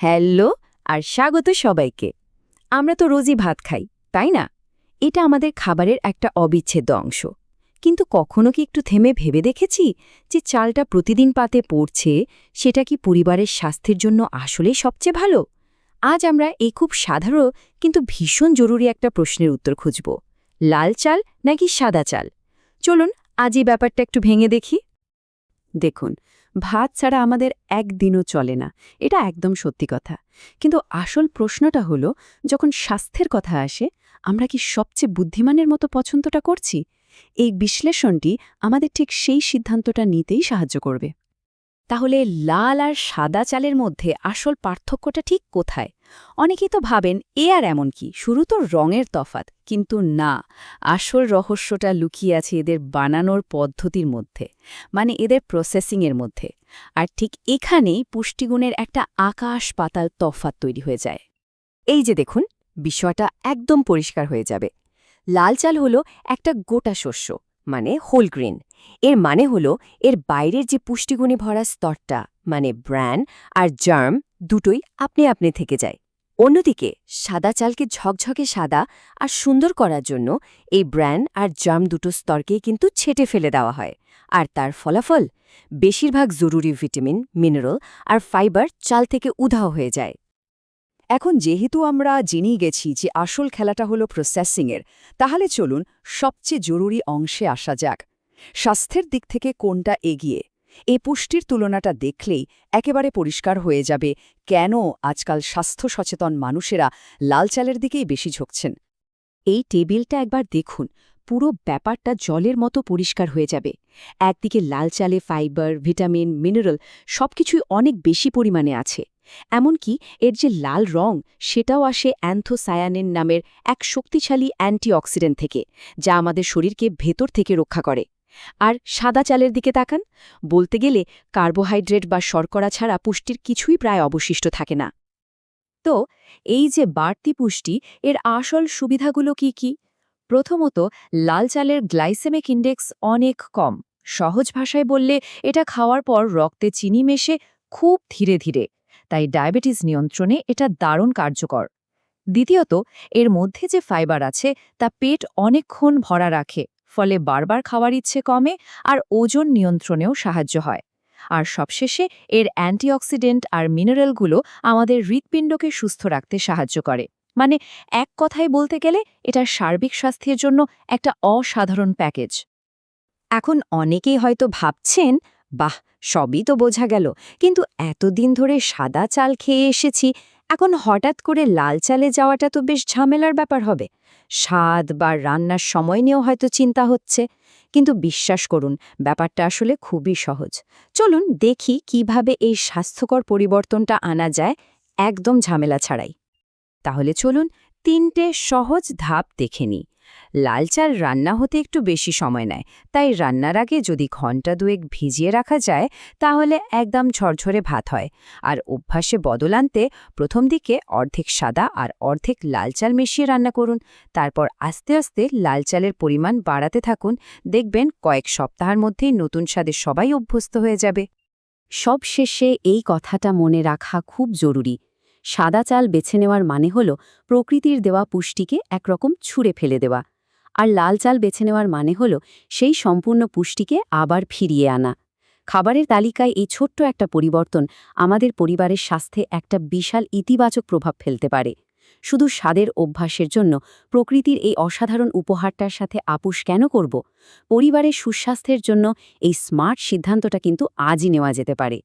Hello আর স্বাগত সবাইকে। আমরা তো রোজই ভাত খাই, তাই না? এটা আমাদের খাবারের একটা অবিচ্ছেদ্য অংশ। কিন্তু কখনো কি একটু থেমে ভেবে দেখেছি যে চালটা প্রতিদিন পাতে পড়ছে, সেটা কি পরিবারের স্বাস্থ্যের জন্য আসলেই সবচেয়ে ভালো? আজ আমরা এই খুব সাধারণ কিন্তু ভীষণ জরুরি একটা প্রশ্নের উত্তর খুঁজব। লাল চাল নাকি সাদা চাল? চলুন আজ এই ব্যাপারটা একটু ভেঙে দেখি। দেখুন ভাত ছাড়া আমাদের একদিনও চলে না। এটা একদম সত্যি কথা। কিন্তু আসল প্রশ্নটা হলো, যখন স্বাস্থ্যের কথা আসে, আমরা কি সবচেয়ে বুদ্ধিমানের মতো পছন্দটা করছি? এই বিশ্লেষণটি আমাদের ঠিক সেই সিদ্ধান্তটা নিতেই সাহায্য করবে। তাহলে লাল আর সাদা চালের মধ্যে আসল পার্থক্যটা ঠিক কোথায়? অনেকেই তো ভাবেন, এ আর এমন কি? শুরু তো রঙের তফাত। কিন্তু না, আসল রহস্যটা লুকিয়ে আছে এদের বানানোর পদ্ধতির মধ্যে মানে এদের প্রসেসিংয়ের মধ্যে। আর ঠিক এখানেই পুষ্টিগুণের একটা আকাশ পাতাল তফাত তৈরি হয়ে যায়। এই যে দেখুন, বিষয়টা একদম পরিষ্কার হয়ে যাবে। লাল চাল হল একটা গোটা শস্য। মানে হোল গ্রিন এর মানে হল এর বাইরের যে পুষ্টিগুণে ভরা স্তরটা মানে ব্র্যান আর জার্ম দুটোই আপনি আপনি থেকে যায়। অন্যদিকে সাদা চালকে ঝকঝকে সাদা আর সুন্দর করার জন্য এই ব্র্যান আর জার্ম দুটো স্তরকেই কিন্তু ছেটে ফেলে দেওয়া হয়। আর তার ফলাফল, বেশিরভাগ জরুরি ভিটামিন মিনারেল আর ফাইবার চাল থেকে উধাও হয়ে যায়। এখন যেহেতু আমরা জেনেই গেছি যে আসল খেলাটা হলো প্রসেসিংয়ের তাহলে চলুন সবচেয়ে জরুরি অংশে আসা যাক। স্বাস্থ্যের দিক থেকে কোনটা এগিয়ে? এই পুষ্টির তুলনাটা দেখলেই একেবারে পরিষ্কার হয়ে যাবে, কেন আজকাল স্বাস্থ্য সচেতন মানুষেরা লাল চালের দিকেই বেশি ঝুঁকছেন? এই টেবিলটা একবার দেখুন, পুরো ব্যাপারটা জলের মতো পরিষ্কার হয়ে যাবে। একদিকে লাল চালে ফাইবার ভিটামিন মিনারেল সবকিছুই অনেক বেশি পরিমাণে আছে। এমনকি এর যে লাল রং, সেটাও আসে অ্যান্থোসায়ানিন নামের এক শক্তিশালী অ্যান্টিঅক্সিডেন্ট থেকে, যা আমাদের শরীরকে ভেতর থেকে রক্ষা করে। আর সাদা চালের দিকে তাকান, বলতে গেলে কার্বোহাইড্রেট বা শর্করা ছাড়া পুষ্টির কিছুই প্রায় অবশিষ্ট থাকে না। তো, এই যে বাড়তি পুষ্টি, এর আসল সুবিধাগুলো কি কি? প্রথমত, লাল চালের গ্লাইসেমিক ইন্ডেক্স অনেক কম। সহজ ভাষায় বললে, এটা খাওয়ার পর রক্তে চিনি মেশে খুব ধীরে ধীরে। তাই ডায়াবেটিস নিয়ন্ত্রণে এটা দারুণ কার্যকর। দ্বিতীয়ত, এর মধ্যে যে ফাইবার আছে, তা পেট অনেকক্ষণ ভরা রাখে, ফলে বারবার খাওয়ার ইচ্ছে কমে আর ওজন নিয়ন্ত্রণেও সাহায্য হয়। আর সবশেষে, এর অ্যান্টিঅক্সিডেন্ট আর মিনারেলগুলো আমাদের হৃৎপিণ্ডকে সুস্থ রাখতে সাহায্য করে। মানে এক কথায় বলতে গেলে এটা সার্বিক স্বাস্থ্যের জন্য একটা অসাধারণ প্যাকেজ। এখন অনেকেই হয়তো ভাবছেন বাহ, সবই তো বোঝা গেল। কিন্তু এতদিন ধরে সাদা চাল খেয়ে এসেছি, এখন হঠাৎ করে লাল চালে যাওয়াটা তো বেশ ঝামেলার ব্যাপার হবে। স্বাদ বা রান্নার সময় নিয়েও হয়তো চিন্তা হচ্ছে। কিন্তু বিশ্বাস করুন, ব্যাপারটা আসলে খুবই সহজ। চলুন দেখি কীভাবে এই স্বাস্থ্যকর পরিবর্তনটা আনা যায়, একদম ঝামেলা ছাড়াই। তাহলে চলুন তিনটে সহজ ধাপ দেখে নিই। লাল চাল রান্না হতে একটু বেশি সময় নেয়। তাই রান্নার আগে যদি ঘণ্টা দুয়েক ভিজিয়ে রাখা যায়, তাহলে একদম ঝরঝরে ভাত হয়। আর অভ্যাসে বদল আনতে প্রথম দিকে অর্ধেক সাদা আর অর্ধেক লাল চাল মিশিয়ে রান্না করুন। তারপর আস্তে আস্তে লাল চালের পরিমাণ বাড়াতে থাকুন। দেখবেন কয়েক সপ্তাহের মধ্যেই নতুন স্বাদে সবাই অভ্যস্ত হয়ে যাবে। সব শেষে এই কথাটা মনে রাখা খুব জরুরি। সাদা চাল বেছে নেওয়ার মানে হল প্রকৃতির দেওয়া পুষ্টিকে একরকম ছুঁড়ে ফেলে দেওয়া। আর লাল চাল বেছে নেওয়ার মানে হল সেই সম্পূর্ণ পুষ্টিকে আবার ফিরিয়ে আনা। খাবারের তালিকায় এই ছোট্ট একটা পরিবর্তন আমাদের পরিবারের স্বাস্থ্যে একটা বিশাল ইতিবাচক প্রভাব ফেলতে পারে। শুধু স্বাদের অভ্যাসের জন্য প্রকৃতির এই অসাধারণ উপহারটার সাথে আপুস কেন করব? পরিবারের সুস্বাস্থ্যের জন্য এই স্মার্ট সিদ্ধান্তটা কিন্তু আজই নেওয়া যেতে পারে।